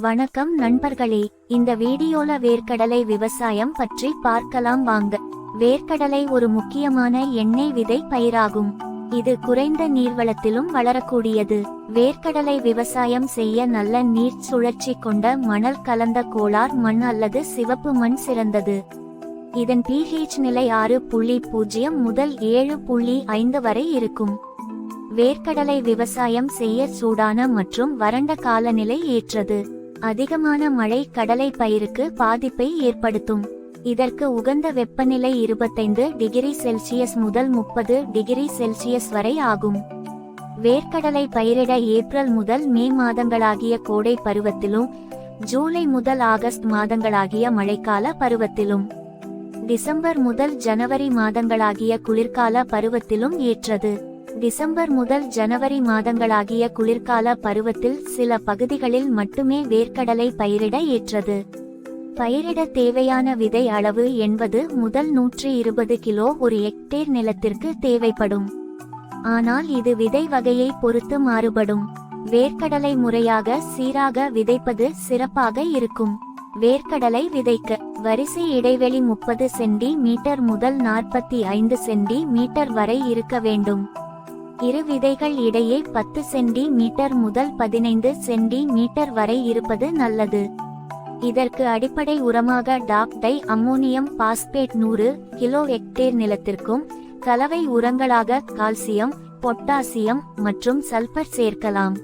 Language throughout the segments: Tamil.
வணக்கம் நண்பர்களே இந்த வீடியோல வேர்க்கடலை விவசாயம் பற்றி பார்க்கலாம் வாங்க. வேர்க்கடலை ஒரு முக்கியமான எண்ணெய் விதை பயிராகும். இது குறைந்த நீர்வளத்திலும் வளரக்கூடியது. வேர்க்கடலை விவசாயம் செய்ய நல்ல நீர் சுழற்சி கொண்ட மணல் கலந்த கோளார் மண் அல்லது சிவப்பு மண் சிறந்தது. இதன் பிஹெச் நிலை ஆறு புள்ளி பூஜ்ஜியம் முதல் ஏழு புள்ளி ஐந்து வரை இருக்கும். வேர்க்கடலை விவசாயம் செய்ய சூடான மற்றும் வறண்ட காலநிலை ஏற்றது. அதிகமான மழை கடலை பயிருக்கு பாதிப்பை ஏற்படுத்தும். இதற்கு உகந்த வெப்பநிலை இருபத்தைந்து டிகிரி செல்சியஸ் முதல் முப்பது டிகிரி செல்சியஸ் வரை ஆகும். வேர்க்கடலை பயிரிட ஏப்ரல் முதல் மே மாதங்களாகிய கோடை பருவத்திலும் ஜூலை முதல் ஆகஸ்ட் மாதங்களாகிய மழைக்கால பருவத்திலும். டிசம்பர் முதல் ஜனவரி மாதங்களாகிய குளிர்கால பருவத்திலும் ஏற்றது. டிசம்பர் முதல் ஜனவரி மாதங்களாகிய குளிர்கால பருவத்தில் சில பகுதிகளில் மட்டுமே வேர்க்கடலை பயிரிட ஏற்றது. பயிரிட தேவையான விதை அளவு என்பது முதல் நூற்றி இருபது கிலோ ஒரு ஹெக்டேர் நிலத்திற்கு தேவைப்படும். ஆனால் இது விதை வகையை பொறுத்து மாறுபடும். வேர்க்கடலை முறையாக சீராக விதைப்பது சிறப்பாக இருக்கும். வேர்க்கடலை விதைக்க வரிசை இடைவெளி முப்பது சென்டி மீட்டர் முதல் நாற்பத்தி ஐந்து சென்டி மீட்டர் வரை இருக்க வேண்டும். இரு விதைகள் இடையே பத்து சென்டி மீட்டர் முதல் பதினைந்து சென்டி மீட்டர் வரை இருப்பது நல்லது. இதற்கு அடிப்படை உரமாக டாக்டை அம்மோனியம் பாஸ்பேட் நூறு கிலோ ஹெக்டேர் நிலத்திற்கும் கலவை உரங்களாக கால்சியம் பொட்டாசியம் மற்றும் சல்பர் சேர்க்கலாம்.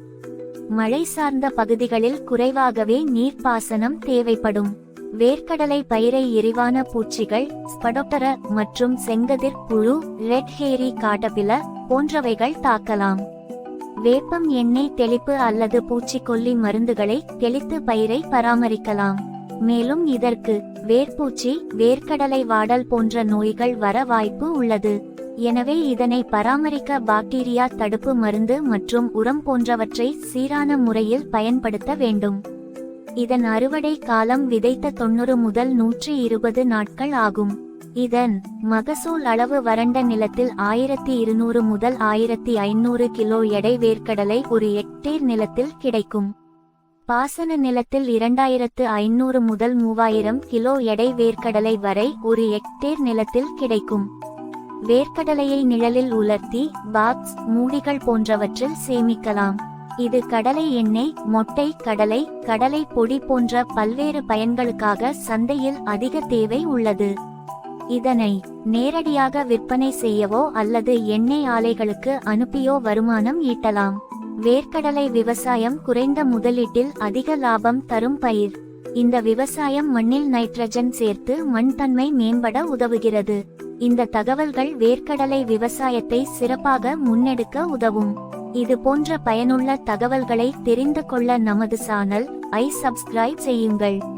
மழை சார்ந்த பகுதிகளில் குறைவாகவே நீர்ப்பாசனம் தேவைப்படும். வேர்க்கடலை பயிரை எரிவான பூச்சிகள் ஸ்படோப்டர மற்றும் செங்கதிர் புழு ரெட் ஹேரி காட்டபில போன்றவைகள் தாக்கலாம். வேப்பம் எண்ணெய் தெளிப்பு அல்லது பூச்சிக்கொல்லி மருந்துகளை தெளித்து பயிரை பராமரிக்கலாம். மேலும் இதற்கு வேர்பூச்சி வேர்க்கடலை வாடல் போன்ற நோய்கள் வர வாய்ப்பு உள்ளது. எனவே இதனை பராமரிக்க பாக்டீரியா தடுப்பு மருந்து மற்றும் உரம் போன்றவற்றை சீரான முறையில் பயன்படுத்த வேண்டும். இதன் அறுவடை காலம் விதைத்த தொண்ணூறு முதல் நூற்றி இருபது நாட்கள் ஆகும். இதன் மகசூல் அளவு வறண்ட நிலத்தில் ஆயிரத்தி இருநூறு முதல் ஆயிரத்தி ஐநூறு கிலோ எடை வேர்க்கடலை ஒரு ஹெக்டேர் நிலத்தில் கிடைக்கும். பாசன நிலத்தில் இரண்டாயிரத்து ஐநூறு முதல் மூவாயிரம் கிலோ எடை வேர்க்கடலை வரை ஒரு எக்டேர் நிலத்தில் கிடைக்கும். வேர்க்கடலையை நிழலில் உலர்த்தி பாக்ஸ் மூடிகள் போன்றவற்றில் சேமிக்கலாம். இது கடலை எண்ணெய் மொட்டை கடலை கடலை பொடி போன்ற பல்வேறு பயன்களுக்காக சந்தையில் அதிக தேவை உள்ளது. இதனை நேரடியாக விற்பனை செய்யவோ அல்லது எண்ணெய் ஆலைகளுக்கு அனுப்பியோ வருமானம் ஈட்டலாம். வேர்க்கடலை விவசாயம் குறைந்த முதலீட்டில் அதிக லாபம் தரும் பயிர். இந்த விவசாயம் மண்ணில் நைட்ரஜன் சேர்த்து மண் தன்மை மேம்பட உதவுகிறது. இந்த தகவல்கள் வேர்க்கடலை விவசாயத்தை சிறப்பாக முன்னெடுக்க உதவும். இது போன்ற பயனுள்ள தகவல்களை தெரிந்து கொள்ள நமது சேனல் ஐ சப்ஸ்கிரைப் செய்யுங்கள்.